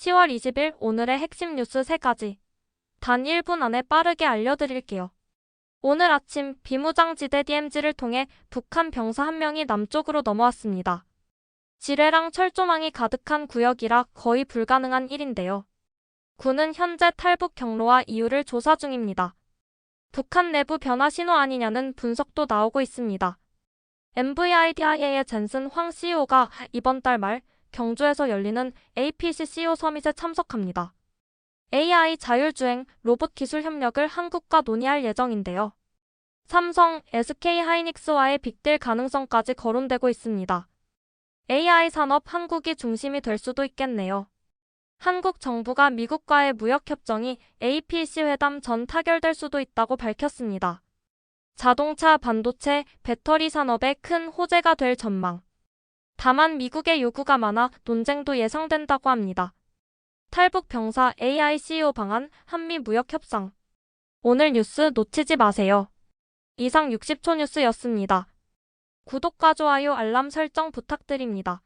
10월 20일 오늘의 핵심 뉴스 3가지. 단 1분 안에 빠르게 알려드릴게요. 오늘 아침 비무장지대 DMZ를 통해 북한 병사 한 명이 남쪽으로 넘어왔습니다. 지뢰랑 철조망이 가득한 구역이라 거의 불가능한 일인데요. 군은 현재 탈북 경로와 이유를 조사 중입니다. 북한 내부 변화 신호 아니냐는 분석도 나오고 있습니다. MVIDIA의 젠슨 황 CEO가 이번 달 말 경주에서 열리는 APC CEO 서밋에 참석합니다. AI 자율주행 로봇 기술 협력을 한국과 논의할 예정인데요. 삼성, SK 하이닉스와의 빅딜 가능성까지 거론되고 있습니다. AI 산업 한국이 중심이 될 수도 있겠네요. 한국 정부가 미국과의 무역협정이 APC 회담 전 타결될 수도 있다고 밝혔습니다. 자동차, 반도체, 배터리 산업에 큰 호재가 될 전망. 다만 미국의 요구가 많아 논쟁도 예상된다고 합니다. 탈북 병사 AI CEO 방안 한미 무역 협상. 오늘 뉴스 놓치지 마세요. 이상 60초 뉴스였습니다. 구독과 좋아요 알람 설정 부탁드립니다.